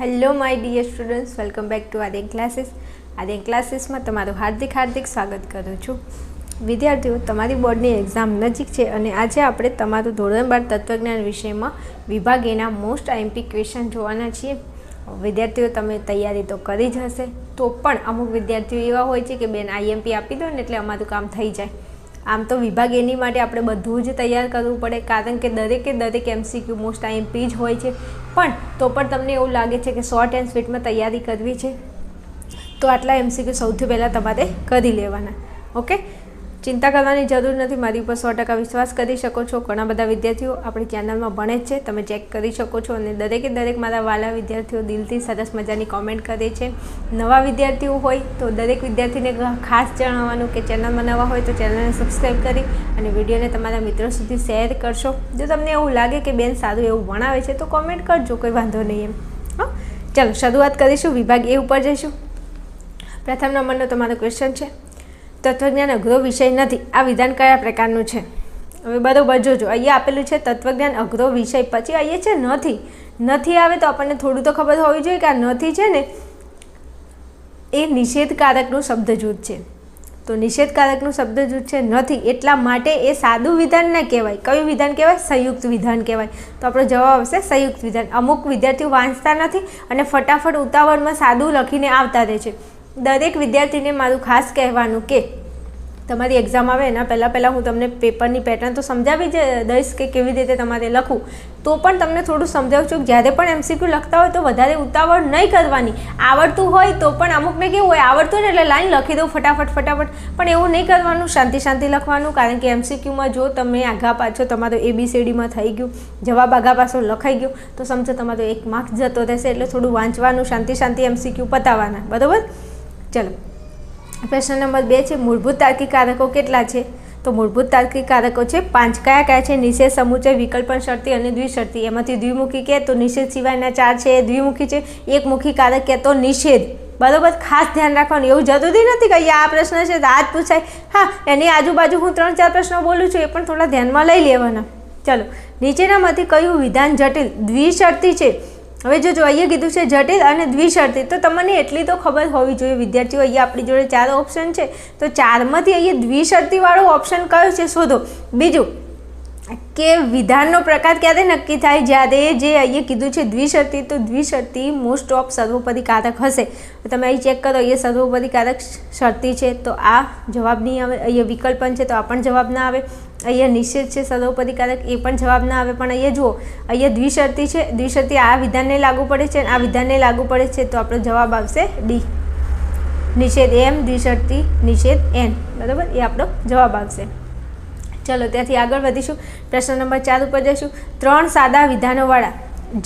Hello my dear students welcome back to Aryan classes Aryan ક્લાસીસમાં તમારું હાર્દિક હાર્દિક સ્વાગત કરું છું. વિદ્યાર્થીઓ, તમારી બોર્ડની એક્ઝામ નજીક છે અને આજે આપણે તમારું ધોરણ બાર તત્વજ્ઞાન વિષયમાં વિભાગ એના મોસ્ટ આઈમ્પી ક્વેશ્ચન જોવાના છીએ. વિદ્યાર્થીઓ, તમે તૈયારી તો કરી જ હશે. તો પણ અમુક વિદ્યાર્થીઓ એવા હોય છે કે બેન આઈએમપી આપી દો ને એટલે અમારું કામ થઈ જાય. આમ તો વિભાગ એની માટે આપણે બધું જ તૈયાર કરવું પડે, કારણ કે દરેકે દરેક એમસીક્યુ મોસ્ટ આઈએમપી જ હોય છે. પણ તો પણ તમને એવું લાગે છે કે શોર્ટ એન્ડ સ્વીટમાં તૈયારી કરવી છે? તો આટલા એમસીક્યુ સૌથી પહેલાં તમારે કરી લેવાના. ઓકે ચિંતા કરવાની જરૂર નથી. મારી ઉપર સો ટકા વિશ્વાસ કરી શકો છો. ઘણા બધા વિદ્યાર્થીઓ આપણી ચેનલમાં ભણે જ છે. તમે ચેક કરી શકો છો અને દરેકે દરેક મારા વાલા વિદ્યાર્થીઓ દિલથી સરસ મજાની કોમેન્ટ કરે છે. નવા વિદ્યાર્થીઓ હોય તો દરેક વિદ્યાર્થીને ખાસ જણાવવાનું કે ચેનલમાં નવા હોય તો ચેનલને સબસ્ક્રાઈબ કરી અને વિડીયોને તમારા મિત્રો સુધી શેર કરશો. જો તમને એવું લાગે કે બેન સારું એવું ભણાવે છે તો કોમેન્ટ કરજો, કોઈ વાંધો નહીં એમ. હા? ચાલો, શરૂઆત કરીશું. વિભાગ એ ઉપર જઈશું. પ્રથમ નંબરનો તમારો ક્વેશ્ચન છે. તત્વજ્ઞાન અઘરો વિષય નથી. આ વિધાન કયા પ્રકારનું છે? હવે બરોબર જોજો. અહીંયા આપેલું છે તત્વજ્ઞાન અઘરો વિષય. પછી અહીંયા છે નથી. નથી આવે તો આપણને થોડું તો ખબર હોવી જોઈએ કે આ નથી છે ને, એ નિષેધકારકનું શબ્દ જૂથ છે. તો નિષેધકારકનું શબ્દ જૂથ છે નથી. એટલા માટે એ સાદું વિધાન ના કહેવાય. કયું વિધાન કહેવાય? સંયુક્ત વિધાન કહેવાય. તો આપણો જવાબ આવશે સંયુક્ત વિધાન. અમુક વિદ્યાર્થીઓ વાંચતા નથી અને ફટાફટ ઉતાવળમાં સાદું લખીને આવતા રહે છે. દરેક વિદ્યાર્થીને મારું ખાસ કહેવાનું કે તમારી એક્ઝામ આવે, એના પહેલાં પહેલાં હું તમને પેપરની પેટર્ન તો સમજાવી જ દઈશ કે કેવી રીતે તમારે લખવું. તો પણ તમને થોડું સમજાવું છું જ્યારે પણ એમસીક્યુ લખતા હોય તો વધારે ઉતાવળ નહીં કરવાની. આવડતું હોય તો પણ અમુકને કેવું હોય, આવડતું ને એટલે લાઈન લખી દઉં ફટાફટ ફટાફટ. પણ એવું નહીં કરવાનું, શાંતિ શાંતિ લખવાનું, કારણ કે એમસીક્યુમાં જો તમે આઘા પાછો તમારો એબીસીડીમાં થઈ ગયું, જવાબ આઘા પાછો લખાઈ ગયો, તો સમજો તમારો એક માર્ક જતો રહેશે એટલે થોડું વાંચવાનું, શાંતિ શાંતિ એમસીક્યુ પતાવવાના. બરાબર? ચલો. પ્રશ્ન નંબર બે છે, મૂળભૂત તાર્કિક કારકો કેટલા છે? તો મૂળભૂત તાર્કિક કારકો છે, પાંચ કયા કયા છે? નિષેધ, સમુચય વિકલ્પન શરતી અને દ્વિશરતી. એમાંથી દ્વિમુખી કે તો નિષેધ સિવાયના ચાર છે એ દ્વિમુખી છે, એકમુખી કારક કે તો નિષેધ. બરોબર? ખાસ ધ્યાન રાખવાનું. એવું જરૂરી નથી કે આ પ્રશ્ન છે, તો આ જ પૂછાય. હા, એની આજુબાજુ હું ત્રણ ચાર પ્રશ્નો બોલું છું, એ પણ થોડા ધ્યાનમાં લઈ લેવાના. ચલો. નીચેનામાંથી કયું વિધાન જટિલ? દ્વિશરતી છે. હવે જો જો અહીંયા કીધું છે જટિલ અને દ્વિશર્તી, તો તમને એટલી તો ખબર હોવી જોઈએ. વિદ્યાર્થીઓ, અહીંયા આપણી જોડે ચાર ઓપ્શન છે. તો ચારમાંથી અહીંયા દ્વિશર્તીવાળો ઓપ્શન કયો છે શોધો. બીજું કે વિધાનનો પ્રકાર ક્યારે નક્કી થાય? જ્યારે જે અહીંયા કીધું છે દ્વિશરતી, તો દ્વિશરતી મોસ્ટ ઓફ સર્વોપરી કારક હશે તમે અહીં ચેક કરો, અહીંયા સર્વોપરી કારક શરતી છે, તો આ જવાબ નહીં આવે. અહીંયા વિકલ્પન છે, તો આ પણ જવાબ ના આવે. અહીંયા નિષેધ છે સર્વોપરી કારક એ પણ જવાબ ના આવે. પણ અહીંયા જુઓ, અહીંયા દ્વિશરતી છે, દ્વિશરતી આ વિધાનને લાગુ પડે છે અને આ વિધાનને લાગુ પડે છે, તો આપણો જવાબ આવશે ડી નિષેધ એમ દ્વિશરતી, નિષેધ એન બરાબર? એ આપણો જવાબ આવશે. ચલો ત્યાંથી આગળ વધીશું. પ્રશ્ન નંબર ચાર ઉપર જઈશું. ત્રણ સાદા વિધાનોવાળા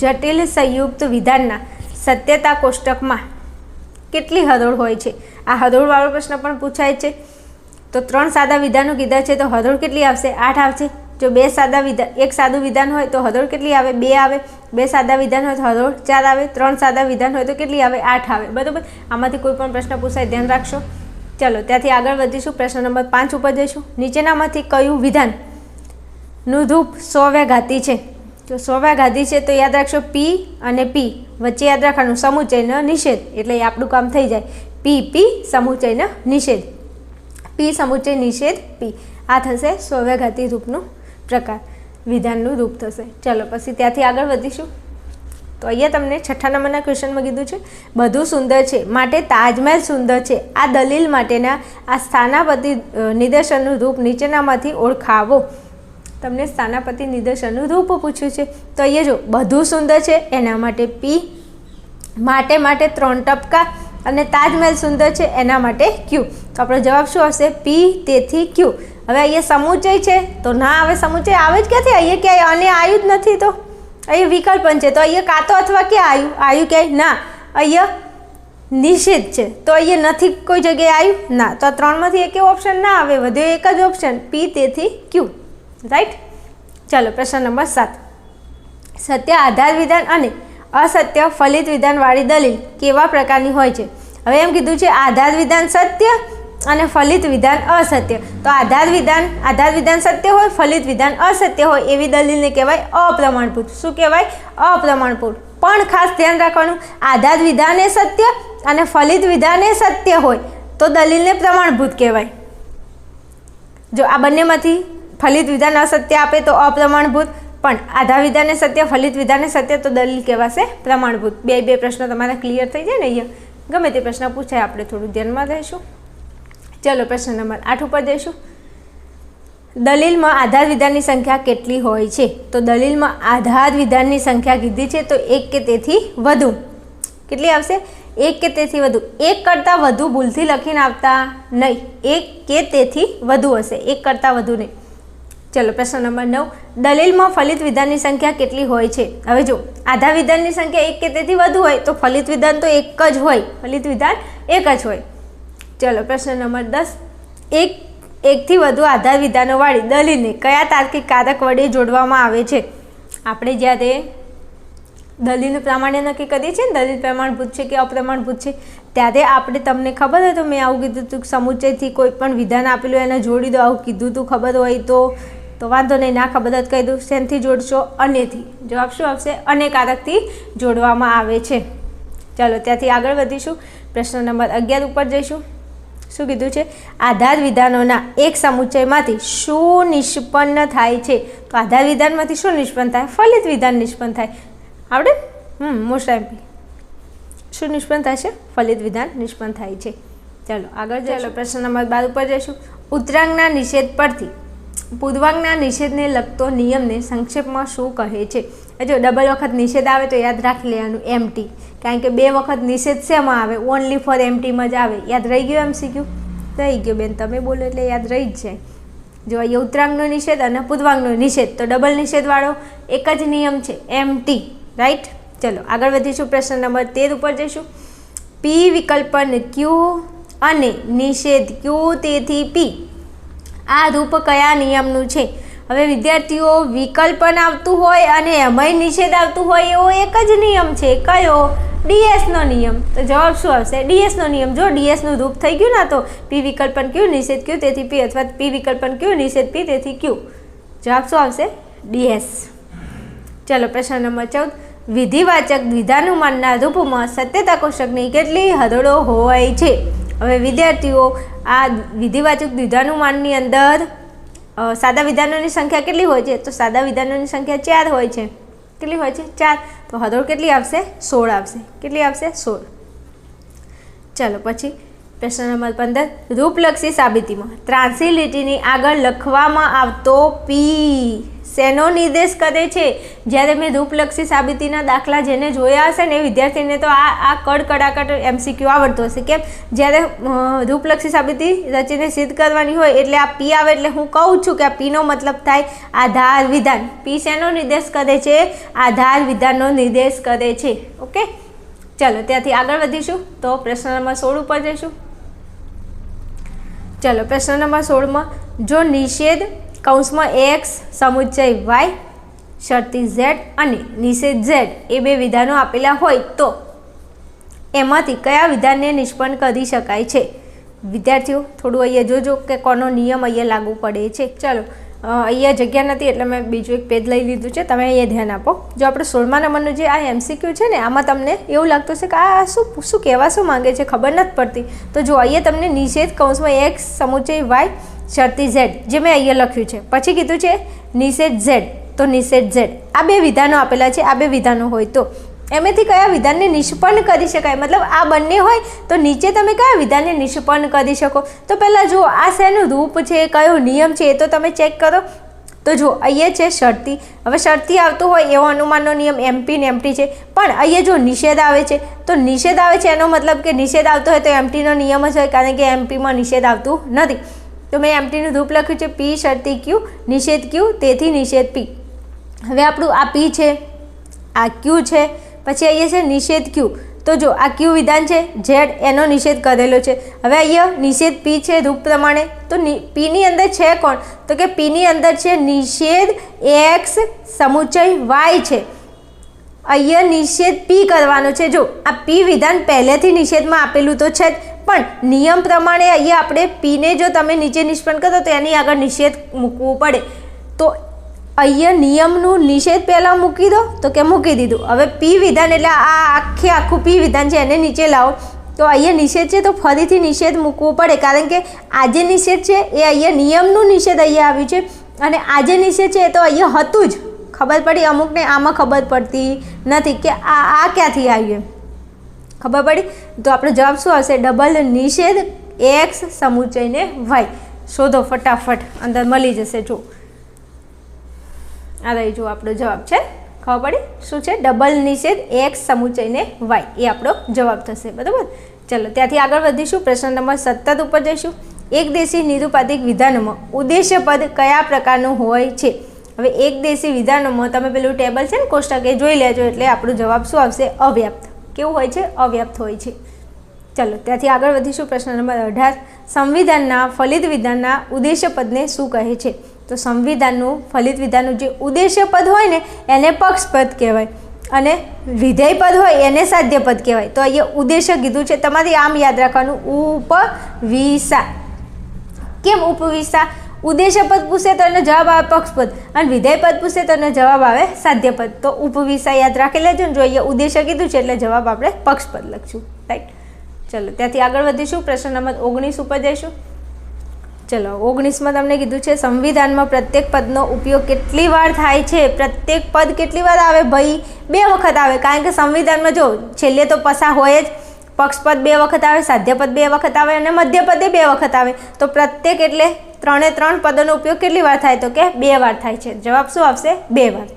જટિલ સંયુક્ત વિધાનના સત્યતા કોષ્ટકમાં કેટલી હરોળ હોય છે? આ હરોળવાળો પ્રશ્ન પણ પૂછાય છે. તો ત્રણ સાદા વિધાનો કીધા છે તો હરોળ કેટલી આવશે? આઠ આવશે. જો બે સાદા વિધાન એક સાદું વિધાન હોય તો હરોળ કેટલી આવે? બે આવે. બે સાદા વિધાન હોય તો હરોળ ચાર આવે. ત્રણ સાદા વિધાન હોય તો કેટલી આવે? આઠ આવે. બરાબર? આમાંથી કોઈ પણ પ્રશ્ન પૂછાય ધ્યાન રાખશો. ચલો, ત્યાંથી આગળ વધીશું. પ્રશ્ન નંબર પાંચ ઉપર જઈશું. નીચેનામાંથી કયું વિધાનનું ધૂપ સો ઘાતી છે? તો સો ઘાતી છે, તો યાદ રાખશો પી અને પી વચ્ચે યાદ રાખવાનું સમુચયનો નિષેધ. એટલે એ આપણું કામ થઈ જાય. પી પી સમુચયનો નિષેધ. પી સમુચય નિષેધ પી આ થશે સોવ્યાઘાતી રૂપનું પ્રકાર. વિધાનનું રૂપ થશે. ચલો, પછી ત્યાંથી આગળ વધીશું. તો અહીંયા તમને છઠ્ઠા નંબરના ક્વેશ્ચનમાં કીધું છે, બધું સુંદર છે, માટે તાજમહેલ સુંદર છે. આ દલીલ માટેના આ સ્થાનાપતિ નિદર્શનનું રૂપ નીચેનામાંથી ઓળખાવો. તમને સ્થાનાપતિ, નિદર્શનનું રૂપ પૂછ્યું છે. તો અહીંયા જો, બધું સુંદર છે, એના માટે પી માટે માટે ત્રણ ટપકા અને તાજમહેલ સુંદર છે, એના માટે ક્યુ તો આપણો જવાબ શું આવશે? પી તેથી ક્યુ હવે અહીંયા સમુચય છે, તો ના આવે સમુચય આવે જ ક્યાંથી? અહીંયા ક્યાંય અને આવ્યું જ નથી તો. અહીંયા વિકલ્પન છે. તો અહીંયા કાં તો અથવા ક્યાં આવ્યું આવ્યું ક્યાંય? ના. અહીંયા નિષેધ છે. તો અહીંયા નથી કોઈ જગ્યાએ આવ્યું ના. તો આ ત્રણમાંથી એક ઓપ્શન ના આવે. વધ્યો એક જ ઓપ્શન પી તેથી ક્યુ રાઈટ ચાલો, પ્રશ્ન નંબર સાત. સત્ય આધાર વિધાન અને અસત્ય ફલિત વિધાનવાળી દલીલ કેવા પ્રકારની હોય છે? હવે એમ કીધું છે, આધાર વિધાન સત્ય અને ફલિત વિધાન અસત્ય. તો આધાર વિધાન આધાર વિધાન સત્ય હોય, ફલિત વિધાન અસત્ય હોય એવી દલીલને કહેવાય અપ્રમાણભૂત. શું કહેવાય? અપ્રમાણભૂત. પણ ખાસ ધ્યાન રાખવાનું, આધાર વિધાન એ સત્ય અને ફલિત વિધાન એ સત્ય હોય તો દલીલને પ્રમાણભૂત કહેવાય. જો આ બંનેમાંથી ફલિત વિધાન અસત્ય આપે તો અપ્રમાણભૂત, પણ આધાર વિધાને સત્ય, ફલિત વિધાને સત્ય તો દલીલ કહેવાશે પ્રમાણભૂત. બે બે પ્રશ્નો તમારા ક્લિયર થઈ જાય ને અહીંયા. ગમે તે પ્રશ્ન પૂછાય, આપણે થોડું ધ્યાનમાં રહીશું. ચલો પ્રશ્ન નંબર આઠ ઉપર જઈશું. દલીલમાં આધાર વિધાનની સંખ્યા કેટલી હોય છે? તો દલીલમાં આધાર વિધાનની સંખ્યા કીધી છે તો એક કે તેથી વધુ. કેટલી આવશે? એક કે તેથી વધુ. એક કરતાં વધુ ભૂલથી લખીને આવતા નહીં. એક કે તેથી વધુ હશે. એક કરતાં વધુ નહીં. ચલો પ્રશ્ન નંબર નવ. દલીલમાં ફલિત વિધાનની સંખ્યા કેટલી હોય છે? હવે જો આધાર વિધાનની સંખ્યા એક કે તેથી વધુ હોય તો ફલિત વિધાન તો એક જ હોય. ફલિત વિધાન એક જ હોય. ચલો, પ્રશ્ન નંબર દસ. એક, એકથી વધુ આધાર વિધાનોવાળી દલીલને કયા તાર્કિક કારક વડે જોડવામાં આવે છે? આપણે જ્યારે દલીલનું પ્રામાણ્ય નક્કી કરીએ છીએ ને, દલીલ પ્રમાણભૂત છે કે અપ્રમાણભૂત છે ત્યારે આપણે તમને ખબર હોય તો મેં આવું કીધું હતું કે સમુચયથી કોઈ પણ વિધાન આપેલું એને જોડી દો, આવું કીધું હતું ખબર હોય તો તો વાંધો નહીં, ના ખબર જ કહી દઉં, શેનથી જોડશો? અનેથી. જવાબ શું આવશે? અને કારકથી જોડવામાં આવે છે. ચાલો, ત્યાંથી આગળ વધીશું. પ્રશ્ન નંબર અગિયાર ઉપર જઈશું. શું કીધું છે? આધાર વિધાનોના એક સમુચયમાંથી શું નિષ્પન્ન થાય છે? તો આધાર વિધાનમાંથી શું નિષ્પન્ન થાય? ફલિત વિધાન નિષ્પન્ન થાય. આવડે? હમ મોસ્ટ એમપી શું નિષ્પન્ન થાય છે ફલિત વિધાન નિષ્પન્ન થાય છે. ચાલો આગળ ચાલો પ્રશ્ન નંબર બાર ઉપર જઈશું. ઉત્તરાંગના નિષેધ પરથી પૂર્વાંગના નિષેધને લગતો નિયમને સંક્ષેપમાં શું કહે છે? જો ડબલ વખત નિષેધ આવે તો યાદ રાખી લેવાનું એમટી કારણ કે બે વખત નિષેધ શેમાં આવે? ઓનલી ફોર એમટીમાં જ આવે. યાદ રહી ગયો શીખ્યું? રહી ગયો બેન, તમે બોલો એટલે યાદ રહી જ જાય. જો આ યૌત્રાંગનો નિષેધ અને પૂર્વાંગનો નિષેધ, તો ડબલ નિષેધવાળો એક જ નિયમ છે એમટી રાઈટ ચલો, આગળ વધીશું પ્રશ્ન નંબર તેર ઉપર જઈશું. પી વિકલ્પન ક્યુ અને નિષેધ ક્યુ તેથી પી આ રૂપ કયા નિયમનું છે? હવે વિદ્યાર્થીઓ વિકલ્પન આવતું હોય અને એમાંય નિષેધ આવતું હોય એવો એક જ નિયમ છે. કયો? ડીએસનો નિયમ. તો જવાબ શું આવશે? ડીએસનો નિયમ. જો ડીએસનું રૂપ થઈ ગયું ના તો, પી વિકલ્પન ક્યુ નિષેધ ક્યુ, તેથી પી અથવા પી વિકલ્પન ક્યુ નિષેધ પી, તેથી ક્યુ. જવાબ શું આવશે? ડીએસ ચલો, પ્રશ્ન નંબર ચૌદ. વિધિવાચક દ્વિધાનુમાનના રૂપમાં સત્યતા કોષ્ટકની કેટલી હરોળો હોય છે? હવે વિદ્યાર્થીઓ, આ વિધિવાચક દ્વિધાનુમાનની અંદર સાદા વિધાનોની સંખ્યા કેટલી હોય છે? તો સાદા વિધાનોની સંખ્યા ચાર હોય છે. કેટલી હોય છે? ચાર. તો હરોળ કેટલી આવશે? સોળ આવશે. કેટલી આવશે? સોળ. ચાલો, પછી પ્રશ્ન નંબર પંદર. રૂપલક્ષી સાબિતીમાં ત્રાંસી લીટીની આગળ લખવામાં આવતો પી શેનો નિર્દેશ કરે છે? જ્યારે મેં રૂપલક્ષી સાબિતીના દાખલા જેને જોયા હશે ને, વિદ્યાર્થીને તો આ આ કડ કડાકડ એમસીક્યુ આવડતો હશે, કેમ? જ્યારે રૂપલક્ષી સાબિતી રચીને સિદ્ધ કરવાની હોય એટલે આ પી આવે એટલે હું કહું છું કે આ પીનો મતલબ થાય આધાર વિધાન. પી શેનો નિર્દેશ કરે છે? આધાર વિધાનનો નિર્દેશ કરે છે. ઓકે? ચાલો, ત્યાંથી આગળ વધીશું તો પ્રશ્ન નંબર સોળ ઉપર જઈશું. ચલો, પ્રશ્ન નંબર સોળમાં, જો નિષેધ કૌંસમાં એક્સ સમુચ્ચય વાય શરતી ઝેડ અને નિષેધ ઝેડ એ બે વિધાનો આપેલા હોય તો એમાંથી કયા વિધાનને નિષ્પન્ન કરી શકાય છે? વિદ્યાર્થીઓ, થોડું અહીંયા જોજો કે કોનો નિયમ અહીંયા લાગુ પડે છે. ચાલો અહીંયા જગ્યા નથી એટલે મેં બીજું એક પેજ લઈ લીધું છે. તમે અહીંયા ધ્યાન આપો. જો આપણે સોળમા નંબરનું જે આ એમસીક્યુ છે ને, આમાં તમને એવું લાગતું છે કે આ શું શું કહેવા શું માંગે છે ખબર નથી પડતી. તો જો અહીંયા તમને નિષેધ કૌંસમાં એક્સ સમુચય વાય શરતી ઝેડ, જે મેં અહીંયા લખ્યું છે. પછી કીધું છે, નિષેધ ઝેડ. તો નિષેધ ઝેડ. આ બે વિધાનો આપેલા છે, આ બે વિધાનો હોય તો. એમાંથી કયા વિધાનને નિષ્પન્ન કરી શકાય? મતલબ આ બંને હોય તો નીચે તમે કયા વિધાનને નિષ્પન્ન કરી શકો? તો પહેલાં જુઓ, આ શેનું રૂપ છે, કયો નિયમ છે, એ તો તમે ચેક કરો. તો જુઓ, અહીંયા છે શરતી. હવે શરતી આવતું હોય એવો અનુમાનનો નિયમ એમપી ને એમટી છે. પણ અહીંયા જો નિષેધ આવે છે, તો નિષેધ આવે છે એનો મતલબ કે નિષેધ આવતો હોય તો એમટીનો નિયમ જ હોય, કારણ કે એમપીમાં નિષેધ આવતું નથી. તો મેં એમટીનું રૂપ લખ્યું છે, પી શરતી ક્યુ, નિષેધ ક્યુ, તેથી નિષેધ પી. હવે આપણું આ પી છે, આ ક્યુ છે, પછી અહીંયા છે નિષેધ ક્યુ. તો જો, આ ક્યુ વિધાન છે, ઝેડ એનો નિષેધ કરેલો છે. હવે અહીંયા નિષેધ પી છે રૂપ પ્રમાણે. તો પીની અંદર છે કોણ? તો કે પીની અંદર છે નિષેધ એક્સ સમુચય વાય છે. અહીંયા નિષેધ પી કરવાનો છે. જો, આ પી વિધાન પહેલેથી નિષેધમાં આપેલું તો છે જ. પણ નિયમ પ્રમાણે અહીંયા આપણે પીને જો તમે નીચે નિષ્પન્ન કરો તો એની આગળ નિષેધ મૂકવું પડે. તો અહીંયા નિયમનું નિષેધ પહેલાં મૂકી દો, તો કે મૂકી દીધું. હવે પી વિધાન એટલે આ આખે આખું પી વિધાન છે, એને નીચે લાવો. તો અહીંયા નિષેધ છે તો ફરીથી નિષેધ મૂકવું પડે, કારણ કે આજે નિષેધ છે એ અહીંયા નિયમનું નિષેધ અહીંયા આવ્યું છે. અને આજે નિષેધ છે એ તો અહીંયા હતું જ. ખબર પડી? અમુકને આમાં ખબર પડતી નથી કે આ આ ક્યાંથી આવ્યું ખબર પડી? તો આપણો જવાબ શું આવશે? ડબલ નિષેધ એક્સ સમુચયને વાય શોધો ફટાફટ. અંદર મળી જશે જો આ રહી જો આપણો જવાબ છે. ખબર પડી? શું છે? ડબલ નિષેધ એક્સ સમુચયને વાય એ આપણો જવાબ થશે, બરાબર? ચલો, ત્યાંથી આગળ વધીશું. પ્રશ્ન નંબર સત્તર ઉપર જઈશું. એક દેશી નિરુપાધિક વિધાનોમાં ઉદ્દેશ્ય પદ કયા પ્રકારનું હોય છે? હવે એક દેશી વિધાનોમાં તમે પેલું ટેબલ છે ને, કોષ્ટક, એ જોઈ લેજો એટલે આપણો જવાબ શું આવશે? અવ્યાપ્ત કેવું હોય છે? અવ્યાપ્ત હોય છે. ચલો, ત્યાંથી આગળ વધીશું પ્રશ્ન નંબર અઢાર. સંવિધાનના ફલિત વિધાનના ઉદ્દેશ્ય પદને શું કહે છે? તો સંવિધાનનું ફલિત વિધાનનું જે ઉદ્દેશ્ય પદ હોય ને, એને પક્ષપદ કહેવાય. અને વિધેય પદ હોય, એને સાધ્ય પદ કહેવાય. તો અહીંયા ઉદ્દેશ્ય કીધું છે. તમારે આમ યાદ રાખવાનું. ઉપવિસા કેમ ઉપવિસા ઉદ્દેશ્ય પદ પૂછે તો એનો જવાબ આવે પક્ષપદ અને વિધેય પદ પૂછે તો એનો જવાબ આવે સાધ્યપદ. તો ઉપવિષય યાદ રાખી લેજો ને જોઈએ ઉદ્દેશ્ય કીધું છે એટલે જવાબ આપણે પક્ષપદ લખશું. રાઈટ ચલો, ત્યાંથી આગળ વધીશું. પ્રશ્ન નંબર ઓગણીસ ઉપર જઈશું ચલો, ઓગણીસમાં તમને કીધું છે, સંવિધાનમાં પ્રત્યેક પદનો ઉપયોગ કેટલી વાર થાય છે? પ્રત્યેક પદ કેટલી વાર આવે? ભાઈ, બે વખત આવે. કારણ કે સંવિધાનમાં જો છેલ્લે તો પસા હોય જ. પક્ષપદ બે વખત આવે, સાધ્યપદ બે વખત આવે અને મધ્યપદે બે વખત આવે. તો પ્રત્યેક એટલે ત્રણે ત્રણ પદોનો ઉપયોગ કેટલી વાર થાય? તો કે બે વાર થાય છે. જવાબ શું આવશે? બે વાર.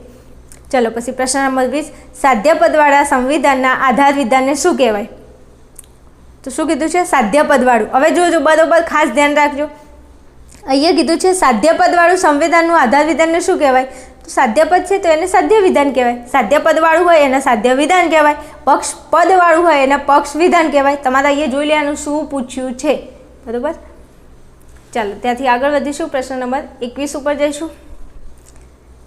ચલો, પછી પ્રશ્ન નંબર વીસ. સાધ્યપદવાળા સંવિધાનના આધાર વિધાનને શું કહેવાય? તો શું કીધું છે? સાધ્યપદવાળું. હવે જોજો બરોબર ખાસ ધ્યાન રાખજો. અહીંયા કીધું છે, સાધ્યપદવાળું સંવિધાનનું આધાર વિધાનને શું કહેવાય? તો સાધ્યપદ છે તો એને સાધ્ય વિધાન કહેવાય. સાધ્યપદવાળું હોય એને સાધ્ય વિધાન કહેવાય. પક્ષ પદવાળું હોય એને પક્ષ વિધાન કહેવાય. તમારે અહીંયા જોઈ લેવાનું શું પૂછ્યું છે. બરોબર? ચાલો, ત્યાંથી આગળ વધીશું. પ્રશ્ન નંબર એકવીસ ઉપર જઈશું.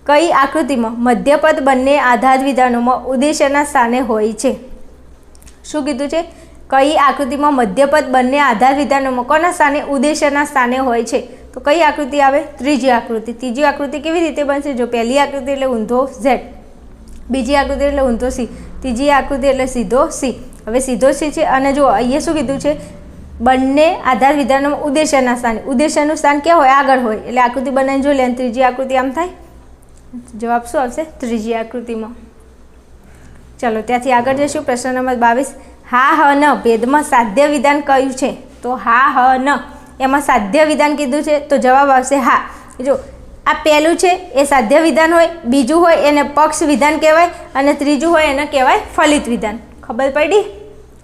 કઈ આકૃતિમાં મધ્યપદ બંને આધાર વિધાનોમાં ઉદ્દેશ્યના સ્થાને હોય છે? શું કીધું છે? કઈ આકૃતિમાં મધ્યપદ બંને આધાર વિધાનોમાં કોના સ્થાને ઉદ્દેશ્યના સ્થાને હોય છે? તો કઈ આકૃતિ આવે? ત્રીજી આકૃતિ. ત્રીજી આકૃતિ કેવી રીતે બનશે? જો પહેલી આકૃતિ એટલે ઊંધો ઝેડ બીજી આકૃતિ એટલે ઊંધો સી ત્રીજી આકૃતિ એટલે સીધો સી હવે સીધો સી છે અને જો અહીંયા શું કીધું છે? બંને આધાર વિધાનોમાં ઉદ્દેશ્યના સ્થાને. ઉદ્દેશ્યનું સ્થાન ક્યાં હોય? આગળ હોય. એટલે આકૃતિ બનાવીને જોઈ લે અને ત્રીજી આકૃતિ આમ થાય? જવાબ શું આવશે? ત્રીજી આકૃતિમાં. ચાલો, ત્યાંથી આગળ જઈશું. પ્રશ્ન નંબર બાવીસ. હા, હ, ન ભેદમાં સાધ્ય વિધાન કયું છે? તો હા, હ, ન. એમાં સાધ્ય વિધાન કીધું છે, તો જવાબ આવશે હા. જો, આ પહેલું છે, એ સાધ્ય વિધાન હોય, બીજું હોય, એને પક્ષ વિધાન કહેવાય, અને ત્રીજું હોય, એને કહેવાય ફલિત વિધાન ખબર પડી?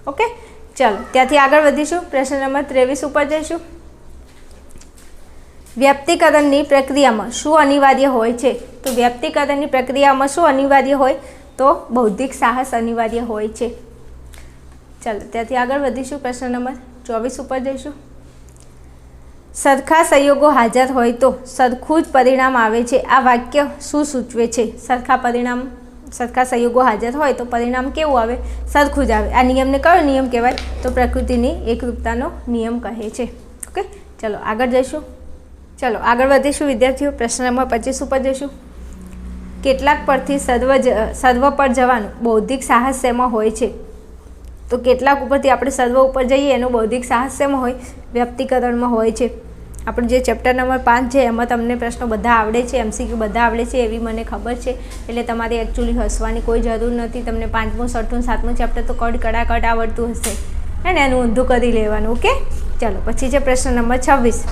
ઓકે? ચાલો, ત્યાંથી આગળ વધીશું. પ્રશ્ન નંબર ત્રેવીસ ઉપર જઈશું. વ્યક્તિકરણની પ્રક્રિયામાં શું અનિવાર્ય હોય છે? તો વ્યક્તિકરણની પ્રક્રિયામાં શું અનિવાર્ય હોય? તો બૌદ્ધિક સાહસ અનિવાર્ય હોય છે. ચાલો, ત્યાંથી આગળ વધીશું. પ્રશ્ન નંબર ચોવીસ ઉપર જઈશું. સરખા સંયોગો હાજર હોય તો સરખું જ પરિણામ આવે છે. આ વાક્ય શું સૂચવે છે? સરખા પરિણામ, સરખા સંયોગો હાજર હોય તો પરિણામ કેવું આવે? સરખું જ આવે. આ નિયમને કયો નિયમ કહેવાય? તો પ્રકૃતિની એકરૂપતાનો નિયમ કહે છે. ઓકે? ચલો, આગળ જઈશું. ચલો, આગળ વધીશું વિદ્યાર્થીઓ. પ્રશ્ન નંબર પચીસ ઉપર જઈશું. કેટલાક પરથી સર્વ સર્વ પર જવાનું બૌદ્ધિક સાહસ શેમાં હોય છે. તો કેટલાક ઉપરથી આપણે સર્વ ઉપર જઈએ એનું બૌદ્ધિક સાહસ શેમાં હોય, વ્યક્તિકરણમાં હોય છે. આપણું જે ચેપ્ટર નંબર પાંચ છે, એમાં તમને પ્રશ્નો બધા આવડે છે એમસીક્યુ બધા આવડે છે, એવી મને ખબર છે. એટલે તમારે એકચ્યુઅલી હસવાની કોઈ જરૂર નથી. તમને પાંચમું, છઠ્ઠું, સાતમું ચેપ્ટર તો કડ કડાકડ આવડતું હશે. હે એનું ઊંધું કરી લેવાનું ઓકે ચાલો, પછી છે પ્રશ્ન નંબર છવ્વીસ.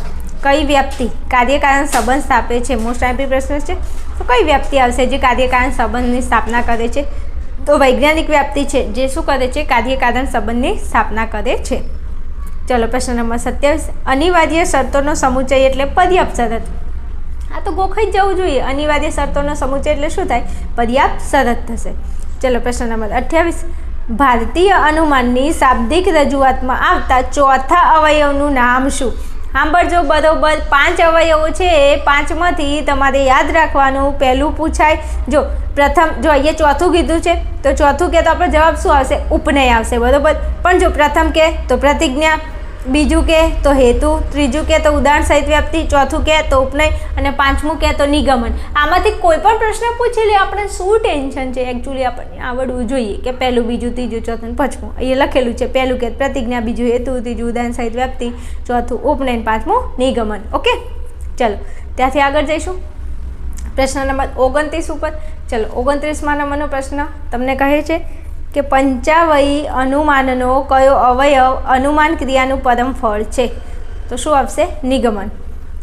કઈ વ્યક્તિ કાર્યકારણ સંબંધ સ્થાપે છે? મોસ્ટ આઈપી પ્રશ્ન છે. તો કઈ વ્યક્તિ આવશે જે કાર્યકારણ સંબંધની સ્થાપના કરે છે? તો વૈજ્ઞાનિક વ્યક્તિ છે, જે શું કરે છે? કાર્યકારણ સંબંધની સ્થાપના કરે છે. ચલો પ્રશ્ન નંબર સત્યાવીસ. અનિવાર્ય શરતોનો સમુચય એટલે પર્યાપ્ત શરત. આ તો ગોખાઈ જવું જોઈએ. અનિવાર્ય શરતોનો સમુચય એટલે શું થાય? પર્યાપ્ત શરત થશે. ચલો પ્રશ્ન નંબર અઠ્યાવીસ. ભારતીય અનુમાનની શાબ્દિક રજૂઆતમાં આવતા ચોથા અવયવનું નામ શું? સાંભળજો, બરોબર, પાંચ અવયવો છે. એ પાંચમાંથી તમારે યાદ રાખવાનું. પહેલું પૂછાય, જો પ્રથમ, જો અહીંયા ચોથું કીધું છે, તો ચોથું કે તો આપણો જવાબ શું આવશે? ઉપનય આવશે, બરોબર? પણ જો પ્રથમ કે, તો પ્રતિજ્ઞા. બીજું કે તો હેતુ, ત્રીજું કે તો ઉદાહરણ સહિત વ્યાપ્તિ ચોથું કે તો ઉપનય, અને પાંચમું કે તો નિગમન. આમાંથી કોઈ પણ પ્રશ્ન પૂછી લે, આપણે શું ટેન્શન છે? એકચ્યુઅલી આપણને આવડવું જોઈએ કે પહેલું, બીજું, ત્રીજું, ચોથું પાંચમું. અહીંયા લખેલું છે, પહેલું કે પ્રતિજ્ઞા, બીજું હેતુ, ત્રીજું ઉદાહરણ સહિત વ્યાપ્તિ ચોથું ઉપનયન પાંચમું નિગમન. ઓકે? ચલો, ત્યાંથી આગળ જઈશું. પ્રશ્ન નંબર ઓગણત્રીસ ઉપર. ચલો, ઓગણત્રીસમાં નંબરનો પ્રશ્ન તમને કહે છે કે પંચાવયી અનુમાનનો કયો અવયવ અનુમાન ક્રિયાનું પરમ ફળ છે? તો શું આવશે? નિગમન.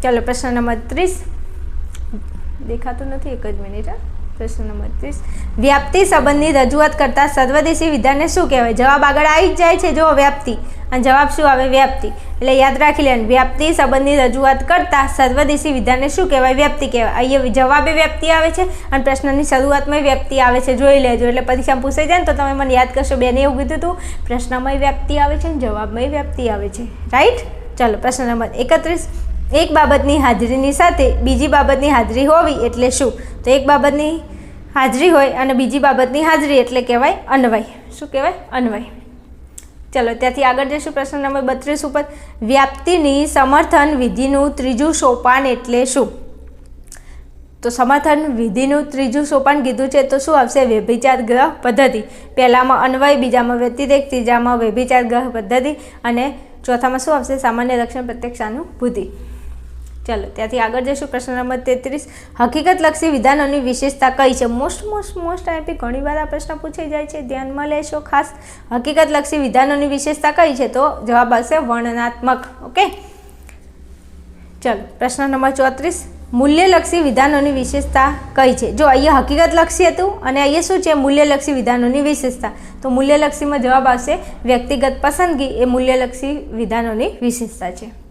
ચલો પ્રશ્ન નંબર ત્રીસ. દેખાતું નથી એક જ મિનિટ, હા? પ્રશ્ન નંબર ત્રીસ. વ્યાપ્તિ સંબંધની રજૂઆત કરતા સર્વદેશી વિધાનને શું કહેવાય? જવાબ આગળ આવી જ જાય છે. જો વ્યાપ્તિ. અને જવાબ શું આવે? વ્યાપ્તિ. એટલે યાદ રાખી લેવાનું. વ્યાપ્તિ સંબંધની રજૂઆત કરતા સર્વદેશી વિધાનને શું કહેવાય? વ્યાપ્તિ કહેવાય. અહીંયા જવાબે વ્યાપ્તિ આવે છે અને પ્રશ્નની શરૂઆતમાં વ્યાપ્તિ આવે છે. જોઈ લેજો. એટલે પરીક્ષામાં પૂછાઈ જાય ને તો તમે મને યાદ કરશો. બેને એવું કીધું હતું, પ્રશ્નમાં વ્યાપ્તિ આવે છે અને જવાબમાં વ્યાપ્તિ આવે છે. રાઈટ ચાલો, પ્રશ્ન નંબર એકત્રીસ. એક બાબતની હાજરીની સાથે બીજી બાબતની હાજરી હોવી એટલે શું? તો એક બાબતની હાજરી હોય અને બીજી બાબતની હાજરી એટલે કહેવાય અન્વય. શું કહેવાય? અન્વય. ચલો, ત્યાંથી આગળ જઈશું પ્રશ્ન નંબર બત્રીસ ઉપર. વ્યાપ્તિની સમર્થન વિધિનું ત્રીજું સોપાન એટલે શું? તો સમર્થન વિધિનું ત્રીજું સોપાન કીધું છે તો શું આવશે? વ્યભિચાર ગ્રહ પદ્ધતિ. પહેલામાં અન્વય, બીજામાં વ્યતિરેક ત્રીજામાં વ્યભિચાર ગ્રહ પદ્ધતિ. અને ચોથામાં શું આવશે? સામાન્ય રક્ષણ પ્રત્યક્ષાનુભૂતિ. ચાલો, ત્યાંથી આગળ જઈશું. પ્રશ્ન નંબર તેત્રીસ. હકીકતલક્ષી વિધાનોની વિશેષતા કઈ છે? મોસ્ટ મોસ્ટ મોસ્ટ આઈપી ઘણી બધા પ્રશ્ન પૂછાઈ જાય છે. ધ્યાનમાં લેશો ખાસ. હકીકતલક્ષી વિધાનોની વિશેષતા કઈ છે? તો જવાબ આવશે વર્ણનાત્મક. ઓકે? ચાલો, પ્રશ્ન નંબર ચોત્રીસ. મૂલ્યલક્ષી વિધાનોની વિશેષતા કઈ છે? જો અહીંયા હકીકતલક્ષી હતું અને અહીંયા શું છે? મૂલ્યલક્ષી વિધાનોની વિશેષતા. તો મૂલ્યલક્ષીમાં જવાબ આવશે વ્યક્તિગત પસંદગી એ મૂલ્યલક્ષી વિધાનોની વિશેષતા છે.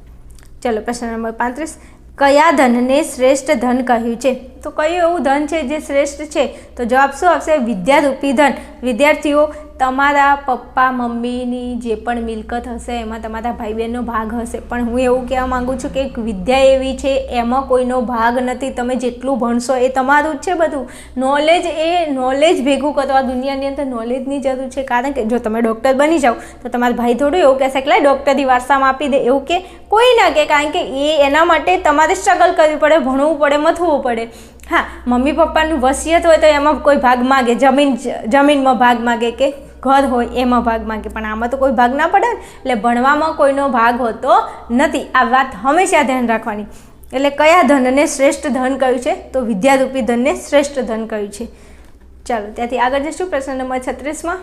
ચલો, પ્રશ્ન નંબર પાંત્રીસ. કયા ધનને શ્રેષ્ઠ ધન કહ્યું છે? તો કયું એવું ધન છે જે શ્રેષ્ઠ છે? તો જવાબ શું આવશે? વિદ્યારૂપી ધન. વિદ્યાર્થીઓ તમારા પપ્પા, મમ્મીની જે પણ મિલકત હશે, એમાં તમારા ભાઈ બહેનનો ભાગ હશે, પણ હું એવું કહેવા માગું છું કે એક વિદ્યા એવી છે, એમાં કોઈનો ભાગ નથી, તમે જેટલું ભણશો એ તમારું જ છે બધું. નોલેજ એ નોલેજ ભેગું કરવા દુનિયાની અંદર નોલેજની જરૂર છે, કારણ કે જો તમે ડૉક્ટર બની જાઓ, તો તમારા ભાઈ થોડું એવું કહેશે કે ડૉક્ટરની વારસામાં આપી દે. એવું કે કોઈ ના કે, કારણ કે એ એના માટે તમારે સ્ટ્રગલ કરવી પડે, ભણવું પડે, મથવું પડે. હા મમ્મી પપ્પાનું વસિયત હોય તો એમાં કોઈ ભાગ માગે, જમીન, જમીનમાં ભાગ માગે કે ઘર હોય એમાં ભાગ માગે. પણ આમાં તો કોઈ ભાગ ના પડે એટલે ભણવામાં કોઈનો ભાગ હોતો નથી. આ વાત હંમેશા ધ્યાન રાખવાની. એટલે કયા ધનને શ્રેષ્ઠ ધન કહ્યું છે? તો વિદ્યારૂપી ધનને શ્રેષ્ઠ ધન કહ્યું છે. ચાલો, ત્યાંથી આગળ જઈશું. પ્રશ્ન નંબર છત્રીસમાં.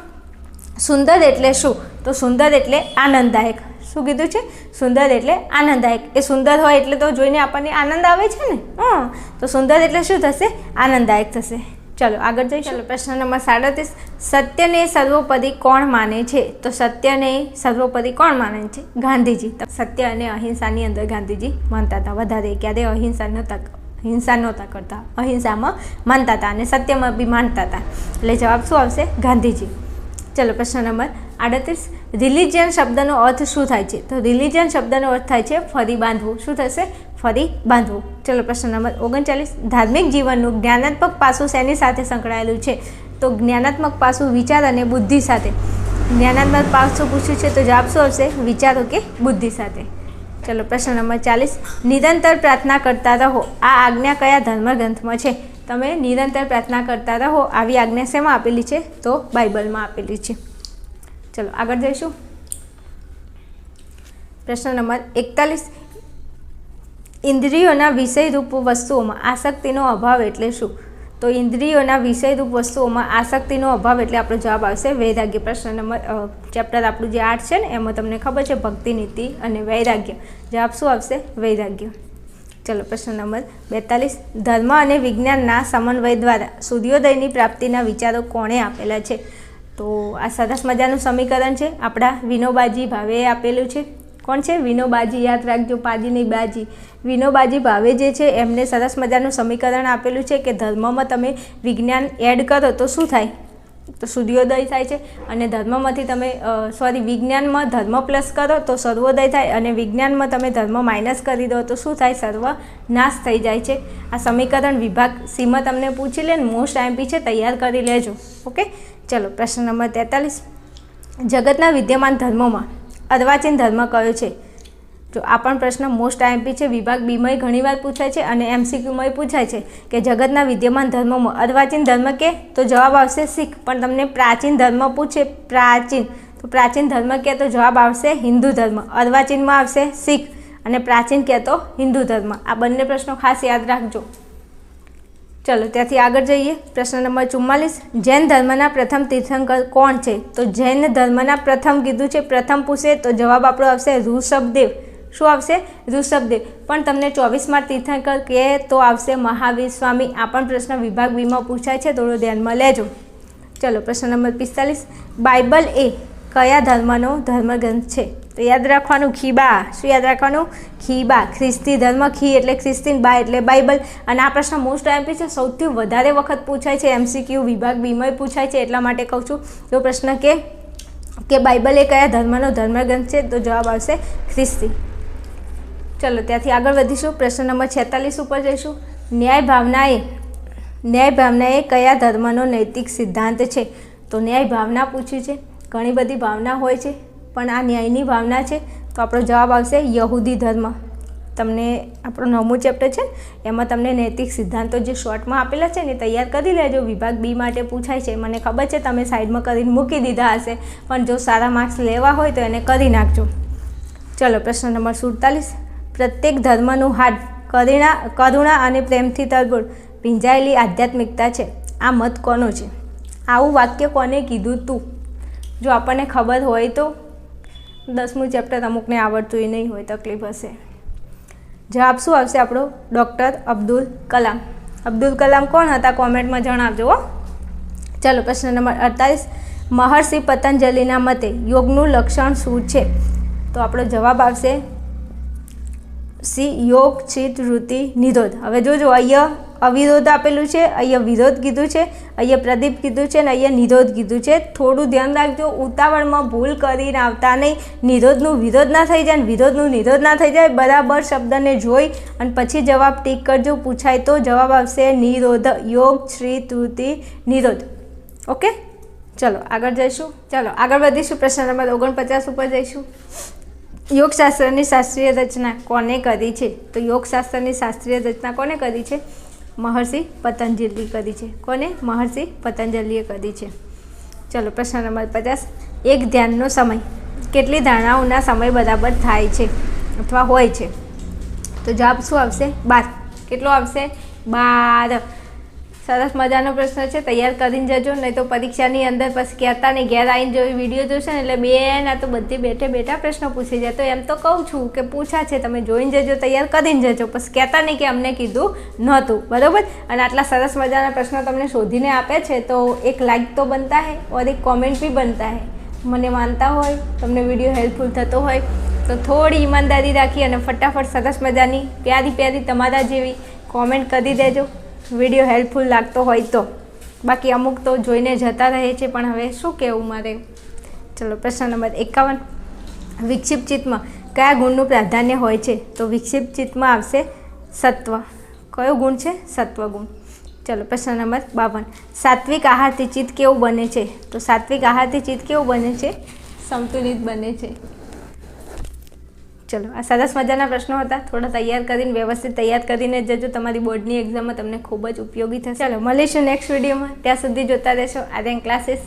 સુંદર એટલે શું? તો સુંદર એટલે આનંદદાયક. શું કીધું છે? સુંદર એટલે આનંદદાયક. એ સુંદર હોય એટલે તો જોઈને આપણને આનંદ આવે છે ને? હં. તો સુંદર એટલે શું થશે? આનંદદાયક થશે. ચલો આગળ જઈશું. ચાલો, પ્રશ્ન નંબર સાડત્રીસ. સત્યને સર્વોપરી કોણ માને છે? તો સત્યને સર્વોપરી કોણ માને છે? ગાંધીજી. સત્ય અને અહિંસાની અંદર ગાંધીજી માનતા હતા. વધારે ક્યારે અહિંસા નહોતા હિંસા નહોતા કરતા. અહિંસામાં માનતા હતા અને સત્યમાં બી માનતા હતા. એટલે જવાબ શું આવશે? ગાંધીજી. ચલો, પ્રશ્ન નંબર આડત્રીસ રિલિજિયન શબ્દનો અર્થ શું થાય છે? તો રિલિજિયન શબ્દનો અર્થ થાય છે ફરી બાંધવું. શું થશે? ફરી બાંધવું. ચલો, પ્રશ્ન નંબર ઓગણચાલીસ. ધાર્મિક જીવનનું જ્ઞાનાત્મક પાસું શેની સાથે સંકળાયેલું છે? તો જ્ઞાનાત્મક પાસું વિચાર અને બુદ્ધિ સાથે. જ્ઞાનાત્મક પાસું પૂછ્યું છે તો જવાબ શું આવશે? વિચારો કે બુદ્ધિ સાથે. ચલો, પ્રશ્ન નંબર ચાલીસ. નિરંતર પ્રાર્થના કરતા રહો. આ આજ્ઞા કયા ધર્મગ્રંથમાં છે? તમે નિરંતર પ્રાર્થના કરતા રહો. આવી આજ્ઞા શેમાં આપેલી છે? તો બાઇબલમાં આપેલી છે. ચલો, આગળ જઈશું. પ્રશ્ન નંબર એકતાલીસ. ઇન્દ્રિયોના વિષયરૂપ વસ્તુઓમાં આસક્તિનો અભાવ એટલે શું? તો ઇન્દ્રિયોના વિષયરૂપ વસ્તુઓમાં આસક્તિનો અભાવ એટલે આપણો જવાબ આવશે વૈરાગ્ય. પ્રશ્ન નંબર ચેપ્ટર આપણું જે આર્ટ છે ને, એમાં તમને ખબર છે ભક્તિ, નીતિ અને વૈરાગ્ય. જવાબ શું આવશે? વૈરાગ્ય. ચલો, પ્રશ્ન નંબર બેતાલીસ. ધર્મ અને વિજ્ઞાનના સમન્વય દ્વારા સૂર્યોદયની પ્રાપ્તિના વિચારો કોણે આપેલા છે? તો આ સરસ મજાનું સમીકરણ છે. આપણા વિનોબાજી ભાવે આપેલું છે. કોણ છે? વિનોબાજી, યાદ રાખજો, પાજીની બાજી. વિનોબાજી ભાવે જે છે, એમને સરસ મજાનું સમીકરણ આપેલું છે કે ધર્મમાં તમે વિજ્ઞાન એડ કરો તો શું થાય? તો સૂર્યોદય થાય છે અને ધર્મમાંથી તમે સોરી વિજ્ઞાનમાં ધર્મ પ્લસ કરો તો સર્વોદય થાય અને વિજ્ઞાનમાં તમે ધર્મ માઇનસ કરી દો તો શું થાય? સર્વ નાશ થઈ જાય છે. આ સમીકરણ વિભાગ સીમાં તમને પૂછી લે મોસ્ટ આઈમ્પી છે, તૈયાર કરી લેજો. ઓકે ચલો, પ્રશ્ન નંબર તેતાલીસ. જગતના વિદ્યમાન ધર્મોમાં અર્વાચીન ધર્મ કયો છે? જો આ પણ પ્રશ્ન મોસ્ટ આઈએમપી છે, વિભાગ બીમય ઘણીવાર પૂછાય છે અને એમસીક્યુમાં પૂછાય છે કે જગતના વિદ્યમાન ધર્મોમાં અર્વાચીન ધર્મ કે? તો જવાબ આવશે શીખ, પણ તમને પ્રાચીન ધર્મ પૂછે પ્રાચીન. તો પ્રાચીન ધર્મ કે તો જવાબ આવશે હિન્દુ ધર્મ. અર્વાચીનમાં આવશે શીખ અને પ્રાચીન કે તો હિન્દુ ધર્મ. આ બંને પ્રશ્નો ખાસ યાદ રાખજો. ચલો ત્યાંથી આગળ જઈએ. પ્રશ્ન નંબર ચુમ્માલીસ. જૈન ધર્મના પ્રથમ તીર્થંકર કોણ છે? તો જૈન ધર્મના પ્રથમ કીધું છે, પ્રથમ પૂછે તો જવાબ આપણો આવશે ઋષભદેવ. શું આવશે? ઋષભદેવ. પણ તમને ચોવીસમાં તીર્થંકર કહે તો આવશે મહાવીર સ્વામી. આ પણ પ્રશ્ન વિભાગ બીમાં પૂછાય છે, થોડું ધ્યાનમાં લેજો. ચલો પ્રશ્ન નંબર પિસ્તાલીસ. બાઇબલ એ કયા ધર્મનો ધર્મગ્રંથ છે? તો યાદ રાખવાનું ખીબા શું યાદ રાખવાનું? ખીબા ખ્રિસ્તી ધર્મ, ખી એટલે ખ્રિસ્તીન, બા એટલે બાઇબલ. અને આ પ્રશ્ન મોસ્ટ એમપી છે, સૌથી વધારે વખત પૂછાય છે એમસીક્યુ વિભાગ બીમાં પૂછાય છે, એટલા માટે કહું છું. જો પ્રશ્ન કે કે બાઇબલ એ કયા ધર્મનો ધર્મગ્રંથ છે? તો જવાબ આવશે, ખ્રિસ્તી. ચલો, ત્યાંથી આગળ વધીશું. પ્રશ્ન નંબર છેતાલીસ ઉપર જઈશું. ન્યાય ભાવનાએ ન્યાય ભાવનાએ કયા ધર્મનો નૈતિક સિદ્ધાંત છે? તો ન્યાય ભાવના પૂછ્યું છે. ઘણી બધી ભાવના હોય છે, પણ આ ન્યાયની ભાવના છે. તો આપણો જવાબ આવશે યહૂદી ધર્મ. તમને આપણો નવમું ચેપ્ટર છે એમાં તમને નૈતિક સિદ્ધાંતો જે શોર્ટમાં આપેલા છે ને તૈયાર કરી લેજો. વિભાગ બી માટે પૂછાય છે. મને ખબર છે, તમે સાઈડમાં કરીને મૂકી દીધા હશે. પણ જો સારા માર્ક્સ લેવા હોય તો એને કરી નાખજો. ચલો, પ્રશ્ન નંબર સુડતાલીસ. પ્રત્યેક ધર્મનું હાડ કરુણા કરુણા અને પ્રેમથી તરબોળ ભીંજાયેલી આધ્યાત્મિકતા છે. આ મત કોનો છે? આવું વાક્ય કોને કીધું તું? જો આપણને ખબર હોય તો દસમું ચેપ્ટર અમુકને આવડતું એ નહીં હોય, તકલીફ હશે. જવાબ શું આવશે આપણો? ડૉક્ટર અબ્દુલ કલામ. અબ્દુલ કલામ કોણ હતા? કોમેન્ટમાં જણાવજો ચાલો, પ્રશ્ન નંબર અડતાલીસ. મહર્ષિ પતંજલિના મતે યોગનું લક્ષણ શું છે? તો આપણો જવાબ આવશે, સી યોગ, ચિત્ત, વૃત્તિ, નિરોધ. હવે જોજો અહીંયા અવિરોધ આપેલું છે, અહીંયા વિરોધ કીધું છે, અહીંયા પ્રદીપ કીધું છે અને અહીંયા નિરોધ કીધું છે. થોડું ધ્યાન રાખજો, ઉતાવળમાં ભૂલ કરીને આવતા નહીં. નિરોધનું વિરોધ ના થઈ જાય વિરોધનું નિરોધ ના થઈ જાય, બરાબર શબ્દને જોઈ અને પછી જવાબ ટીક કરજો. પૂછાય તો જવાબ આવશે, નિરોધ યોગ શ્રી તૃતિ નિરોધ. ઓકે ચલો, આગળ જઈશું. ચલો, આગળ વધીશું. પ્રશ્ન નંબર ઓગણપચાસ ઉપર જઈશું. યોગશાસ્ત્રની શાસ્ત્રીય રચના કોને કરી છે? તો યોગશાસ્ત્રની શાસ્ત્રીય રચના કોને કરી છે? મહર્ષિ પતંજલિ કરી છે. કોને? મહર્ષિ પતંજલિએ કરી છે. ચલો, પ્રશ્ન નંબર પચાસ. એક ધ્યાનનો સમય. કેટલી ધારણાઓના સમય બરાબર થાય છે અથવા હોય છે? તો જવાબ શું આવશે? બાર. કેટલો આવશે? બાર. સરસ મજાનો પ્રશ્ન છે. તૈયાર કરીને જજો, નહીં તો પરીક્ષાની અંદર પછી કહેતા નહીં, ઘેર આવીને જોઈ વીડિયો જોશે ને એટલે બે ના તો બધી બેઠે બેઠા પ્રશ્નો પૂછી જાય. તો એમ તો કહું છું કે પૂછા છે, તમે જોઈને જજો, તૈયાર કરીને જજો. પછી કહેતા નહીં કે અમને કીધું નહોતું. બરાબર? અને આટલા સરસ મજાના પ્રશ્નો તમને શોધીને આપે છે, તો એક લાઇક તો બનતા હે ઓર એક કોમેન્ટ બી બનતા હે. મને માનતા હોય, તમને વીડિયો હેલ્પફુલ થતો હોય, તો થોડી ઈમાનદારી રાખી અને ફટાફટ સરસ મજાની પ્યારી પ્યારી તમારા જેવી કોમેન્ટ કરી દેજો. વીડિયો હેલ્પફુલ લાગતો હોય તો. બાકી અમુક તો જોઈને જતા રહે છે, પણ હવે શું કહેવું મારે? ચલો, પ્રશ્ન નંબર એકાવન. વિક્ષિપ ચિત્તમાં કયા ગુણનું પ્રાધાન્ય હોય છે? તો વિક્ષિપ ચિત્તમાં આવશે સત્વ. કયો ગુણ છે? સત્વ ગુણ. ચલો, પ્રશ્ન નંબર બાવન. સાત્વિક આહારથી ચિત્ત કેવું બને છે? તો સાત્વિક આહારથી ચિત્ત કેવું બને છે? સંતુલિત બને છે. ચલો, આ સરસ મજાના પ્રશ્નો હતા. થોડા તૈયાર કરીને, વ્યવસ્થિત તૈયાર કરીને જજો. તમારી બોર્ડની એક્ઝામમાં તમને ખૂબ જ ઉપયોગી થશે. ચાલો, મળીશું નેક્સ્ટ વિડીયોમાં ત્યાં સુધી જોતા રહેશો. આર્યન ક્લાસીસ